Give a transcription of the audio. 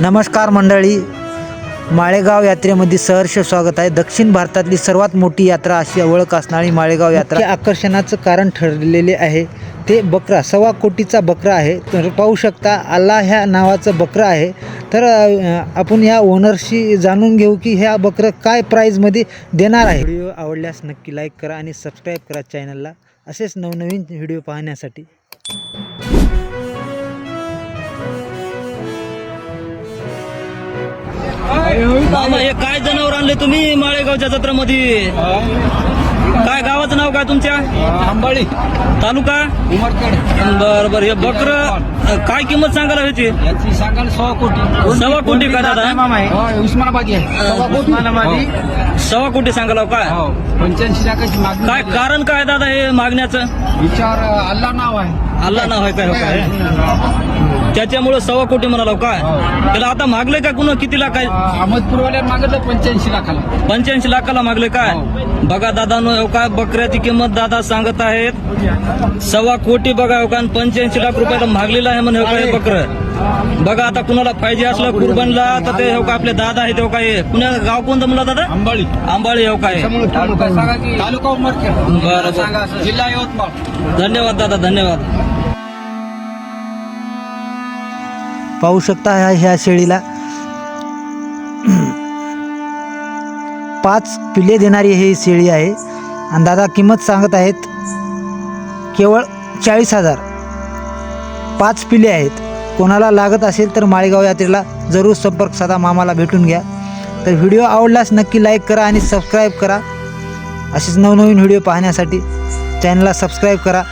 नमस्कार मंडळी. माळेगाव यात्रेमध्ये सहर्ष स्वागत आहे. दक्षिण भारतातली सर्वात मोठी यात्रा अशी ओळख असणारी माळेगाव यात्रा. आकर्षणाचं कारण ठरलेले आहे. ते बकरा सव्वा कोटीचा बकरा आहे. तर पाहू शकता अल्ला ह्या नावाचं बकरं आहे. तर आपण या ओनरशी जाणून घेऊ की ह्या बकरं काय प्राईजमध्ये देणार आहे. व्हिडिओ आवडल्यास नक्की लाईक करा आणि सबस्क्राईब करा चॅनलला असेच नवनवीन व्हिडिओ पाहण्यासाठी. मामा हे काय जनावर आणले तुम्ही माळेगावच्या जत्रामध्ये? काय तुमच्या? आंबाळी तालुका? उमरखेड. बर बर हे बकर काय किंमत सांगायला ह्याची? याची सांगाल सव्वा कोटी. सव्वा कोटी का दादा? हो, उस्मानाबादी आहे. सव्वा कोटी? उस्मानाबादी. सव्वा कोटी सांगायला काय हो पंच्याऐंशी लाखाची मागणी काय कारण काय दादा हे मागण्याचं? विचार अल्ला नाव आहे. अल्ला नाव आहे काय? हो काय? त्याच्यामुळे सव्वा कोटी म्हणाला हो काय त्याला आता मागले का कुणा? किती लाख आहे अहमदपूरवाल्या मागितलं पंच्याऐंशी लाखाला. पंच्याऐंशी लाखाला मागले काय बघा दादानो काय बकऱ्याची किंमत दादा सांगत आहेत. सव्वा कोटी बघा हो का पंच्याऐंशी लाख रुपयाला मागलेलं आहे म्हणे हो हे बकरं. बघा आता कुणाला पाहिजे असलं कुर्बानला तर ते हो का आपले दादा आहेत हो. काय पुण्या गाव कोणतं म्हणला दादा? आंबाळी आंबाळी हो. काय बरं. जिल्हा यवतमाळ. धन्यवाद दादा धन्यवाद. पाहू शकता ह्या ह्या शेळीला. पाच पिले देणारी ही शेळी आहे. आणि दादा किंमत सांगत आहेत केवळ चाळीस हजार. पाच पिले आहेत. कोणाला लागत असेल तर माळेगाव यात्रेला जरूर संपर्क साधा मामाला भेटून घ्या. तर व्हिडिओ आवडल्यास नक्की लाईक करा आणि सबस्क्राईब करा. असेच नवनवीन व्हिडिओ पाहण्यासाठी चॅनलला सबस्क्राईब करा.